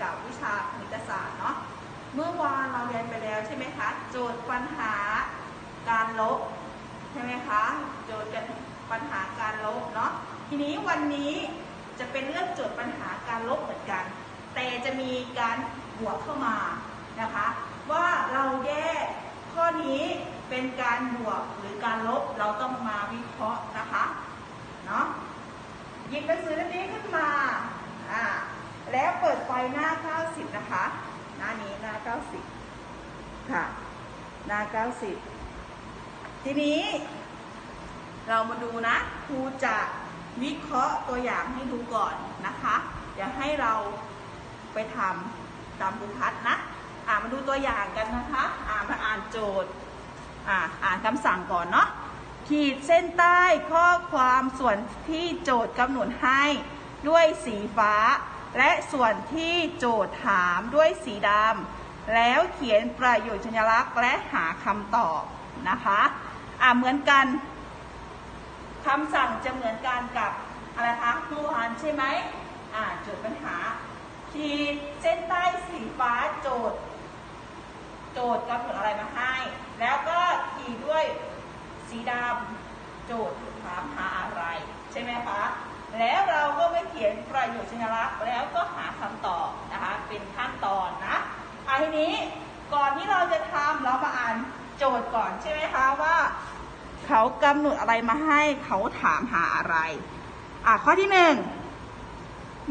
กับวิชาคณิตศาสตร์เนาะ เมื่อวานเราเรียนไปแล้วใช่ไหมคะ โจทย์ปัญหาการลบใช่ไหมคะ โจทย์กันปัญหาการลบเนาะ ทีนี้วันนี้จะเป็นเรื่องโจทย์ปัญหาการลบเหมือนกัน แต่จะมีการบวกเข้ามานะคะ ว่าเราแยกข้อนี้เป็นการบวกหรือการลบเราต้องมาวิเคราะห์นะคะเนาะหยิบหนังสือเล่มนี้ขึ้นมาอ่า แล้วเปิดไฟหน้า 90 นะคะ หน้านี้หน้า 90 ค่ะ หน้า 90 ทีนี้ เรามาดูนะ ครูจะวิเคราะห์ตัวอย่างให้ดูก่อนนะคะอย่าให้เราไปทำตามบุพัดนะ อ่ามาดูตัวอย่างกันนะคะ อ่ามาอ่านโจทย์ อ่าอ่านคำสั่งก่อนเนาะ ขีดเส้นใต้ข้อความส่วนที่โจทย์กำหนดให้ด้วยสีฟ้า และส่วนที่โจทย์ถามด้วยสีดำแล้วเขียนประโยคสัญลักษณ์และหาคำตอบนะคะอ่าเหมือนกันคำสั่งจะเหมือนกันกับอะไรคะเมื่อวานใช่ไหมอ่าโจทย์ปัญหาขีดเส้นใต้สีฟ้าโจทย์ โจทย์กำหนดอะไรมาให้ แล้วก็ขีดด้วยสีดำโจทย์ถามหาอะไร ใช่ไหมคะ แล้วเราก็ไปเขียนประโยคสัญลักษณ์แล้วก็หาคำตอบนะคะเป็นขั้นตอนนะอะทีนี้ก่อนที่เราจะทำเรามาอ่านโจทย์ก่อนใช่ไหมคะว่า เขากำหนดอะไรมาให้เขาถามหาอะไรอะข้อที่หนึ่ง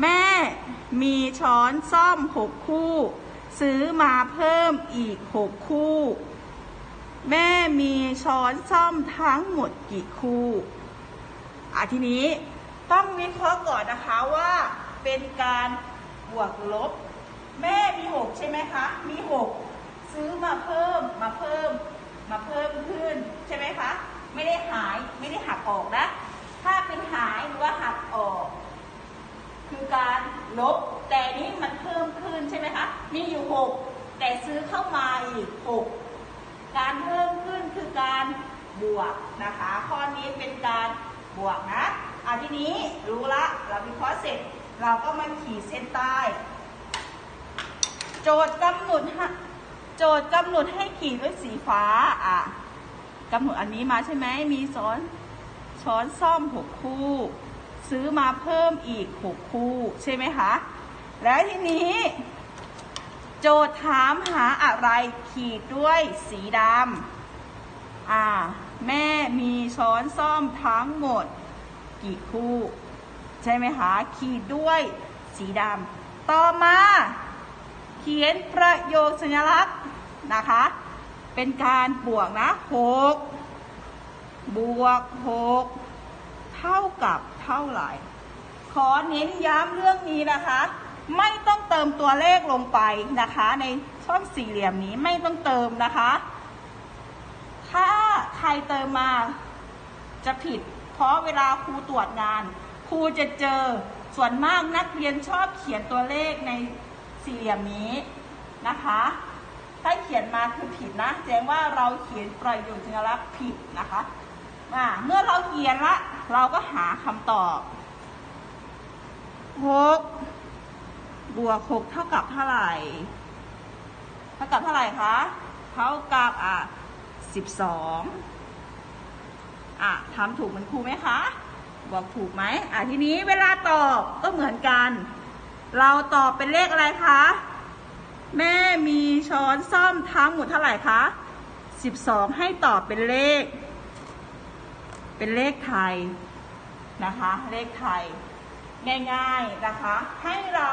แม่มีช้อนซ่อมหกคู่ ซื้อมาเพิ่มอีกหกคู่ แม่มีช้อนซ่อมทั้งหมดกี่คู่อะทีนี้ ต้องวิเคราะห์ก่อนนะคะว่าเป็นการบวกลบ แม่มีหกใช่ไหมคะ มีหกซื้อมาเพิ่มมาเพิ่ม มาเพิ่มขึ้นใช่ไหมคะ ไม่ได้หายไม่ได้หักออกนะ ถ้าเป็นหายหรือว่าหักออก คือการลบ แต่นี้มันเพิ่มขึ้นใช่ไหมคะ มีอยู่หกแต่ซื้อเข้ามาอีกหกการเพิ่มขึ้นคือการบวกนะคะ ข้อนี้เป็นการบวกนะ อะทีนี้รู้ละเราวิเคราะห์เสร็จ เราก็มาขีดเส้นใต้ โจทย์กำหนดโจทย์กำหนดให้ขีดด้วยสีฟ้าอะกำหนดอันนี้มาใช่ไหมมีช้อนช้อนซ่อมหกคู่ ซื้อมาเพิ่มอีกหกคู่ ใช่ไหมคะ แล้วทีนี้ โจทย์ถามหาอะไรขีดด้วยสีดำอ่าแม่มีช้อนซ่อมทั้งหมด กี่คู่ ใช่ไหมคะ ขีดด้วยสีดำต่อมา เขียนประโยคสัญลักษณ์นะคะ เป็นการบวกนะหกบวกหกเท่ากับเท่าไหร่ ขอเน้นย้ำเรื่องนี้นะคะ ไม่ต้องเติมตัวเลขลงไปนะคะ ในช่องสี่เหลี่ยมนี้ไม่ต้องเติมนะคะ ถ้าใครเติมมาจะผิดาะเวลาครูตรวจงาน ครูจะเจอส่วนมากนักเรียนชอบเขียนตัวเลขในสี่เหลี่ยมนี้นะคะ ถ้าเขียนมาคือผิดนะแสดงว่าเราเขียนประโยคสัญลักษณ์ผิดนะคะเมื่อเราเขียนละ เราก็หาคำตอบหกบวกหกเท่ากับเท่าไหร่ เท่ากับเท่าไหร่คะ เท่ากับอะสิบสอง อะทำถูกเหมือนครูไหมคะ บอกถูกไหมอะทีนี้เวลาตอบก็เหมือนกัน เราตอบเป็นเลขอะไรคะ แม่มีช้อนซ่อมทั้งหมดเท่าไหร่คะสิบสองให้ตอบเป็นเลข เป็นเลขไทยนะคะ เลขไทย ง่ายๆนะคะ ให้เรา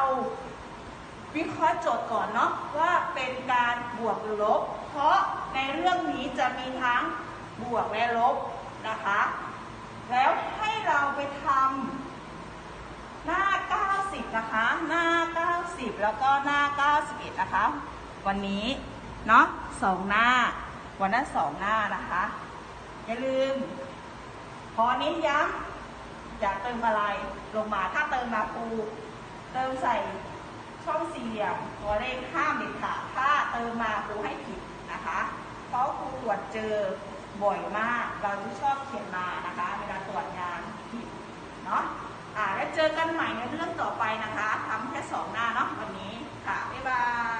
วิเคราะห์โจทย์ก่อนเนาะว่าเป็นการบวกหรือลบ เพราะในเรื่องนี้จะมีทั้งบวกและลบ นะคะ แล้วให้เราไปทำหน้า 90 นะคะ หน้า 90 แล้วก็หน้า 91 นะคะ วันนี้ เนาะสองหน้า วันนั้นสองหน้านะคะ อย่าลืมขอเน้นย้ำอยากเติมอะไรลงมาถ้าเติมมาปูเติมใส่ช่องสี่เหลี่ยมตัวเลขห้ามเด็ดขาดถ้าเติมมาปูให้ผิดนะคะ เพราะครูตรวจเจอ บ่อยมาก เราที่ชอบเขียนมานะคะ เวลาตรวจงานผิดเนาะอ่าแล้วเจอกันใหม่ในเรื่องต่อไปนะคะทำแค่สองหน้าเนาะวันนี้ค่ะบ๊ายบาย